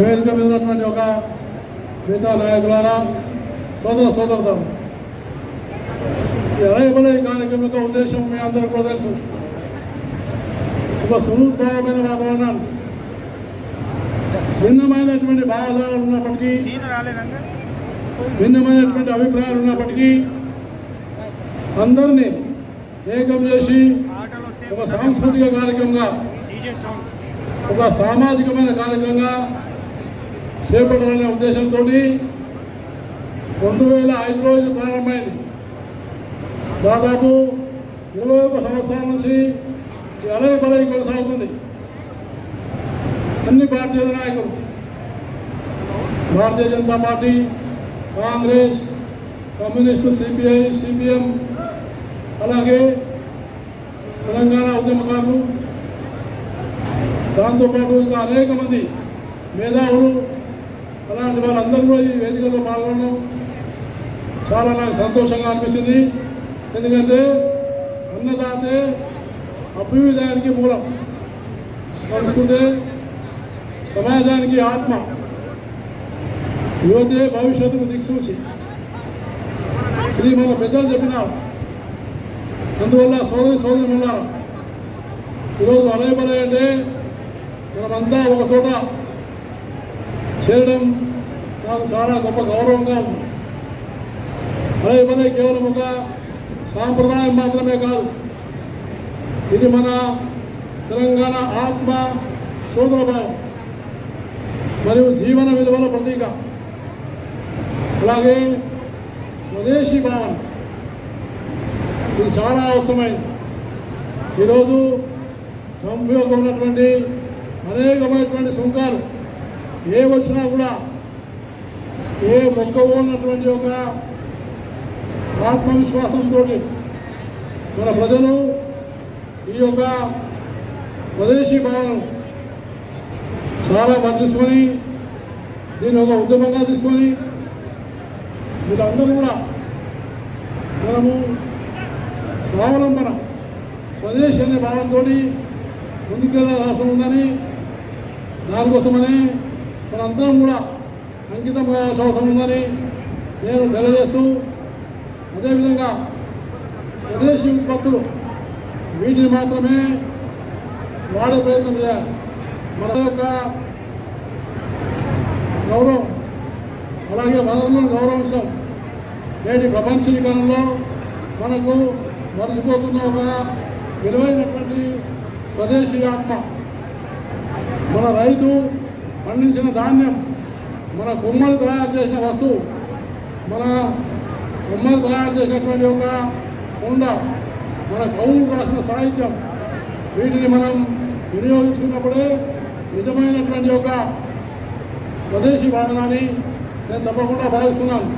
వేదిక మీద ఉన్నటువంటి ఒక మిగతా నాయకులారా సోదర సోదరుతారు ఈ అలయబలయ కార్యక్రమం యొక్క ఉద్దేశం మీ అందరికీ కూడా తెలుసు. ఒక సుహృద్భావమైన వాతావరణాన్ని భిన్నమైనటువంటి భావజాలాలు ఉన్నప్పటికీ భిన్నమైనటువంటి అభిప్రాయాలు ఉన్నప్పటికీ అందరినీ ఏకం చేసి ఒక సాంస్కృతిక కార్యక్రమంగా ఒక సామాజికమైన కార్యక్రమంగా చేపట్టాలనే ఉద్దేశంతో రెండు వేల ఐదులో ఇది ప్రారంభమైంది. దాదాపు ఇరవై ఒక సంవత్సరాల నుంచి ఈ అలయ బలై కొనసాగుతుంది. అన్ని పార్టీల నాయకులు Bharatiya Janata party Congress communist CPI CPM అలాగే తెలంగాణ ఉద్యమకారులు. దాంతోపాటు ఇంకా అనేక మంది మేధావులు అలాంటి వాళ్ళందరూ కూడా ఈ వేదికలో పాల్గొనడం చాలా నాకు సంతోషంగా అనిపించింది ఎందుకంటే అన్నదాతే అభ్యుదయానికి మూలం. సంస్కృతే సమాజానికి ఆత్మ. యువతే భవిష్యత్తుకు దిక్సూచి. ఇది మన పెద్దలు చెప్పినారు. అందువల్ల సోదరి సోదరి ఉన్నారు. ఈరోజు అలయబలే అంటే మనమంతా ఒక చోట చేరడం నాకు చాలా గొప్ప గౌరవంగా ఉంది. అలయబలే కేవలం ఒక సాంప్రదాయం మాత్రమే కాదు. ఇది మన తెలంగాణ ఆత్మ సోదరభావం మరియు జీవన విలువల ప్రతీక. అలాగే స్వదేశీ భావన. ఇది చాలా అవసరమైంది. ఈరోజు కంపెనీలో ఉన్నటువంటి అనేకమైనటువంటి సుంకాలు ఏ వచ్చినా కూడా ఏ మొక్క ఉన్నటువంటి ఒక ఆత్మవిశ్వాసంతో మన ప్రజలు ఈ యొక్క స్వదేశీ భావన చాలా పట్టించుకొని దీన్ని ఒక ఉద్యమంగా తీసుకొని వీళ్ళందరూ కూడా మనము స్వావలంబన స్వదేశీ అనే భావంతో ముందుకెళ్ళాల్సిన ఉందని దానికోసమనే మనందరం కూడా అంకితం కావాల్సిన అవసరం ఉందని నేను తెలియజేస్తూ అదేవిధంగా స్వదేశీ ఉత్పత్తులు వీటిని మాత్రమే వాడే ప్రయత్నం చేయాలి. మన యొక్క గౌరవం అలాగే వనరులను గౌరవించడం నేటి ప్రపంచీకరణలో మనకు మరచిపోతున్న ఒక విలువైనటువంటి స్వదేశీ ఆత్మ. మన రైతు పండించిన ధాన్యం మన కొమ్మలు తయారు చేసిన వస్తువు మన కుమ్మలు తయారు చేసినటువంటి ఒక కొండ మన కవులు రాసిన సాహిత్యం వీటిని మనం వినియోగించుకున్నప్పుడే నిజమైనటువంటి ఒక స్వదేశీ భావనాన్ని నేను తప్పకుండా భావిస్తున్నాను.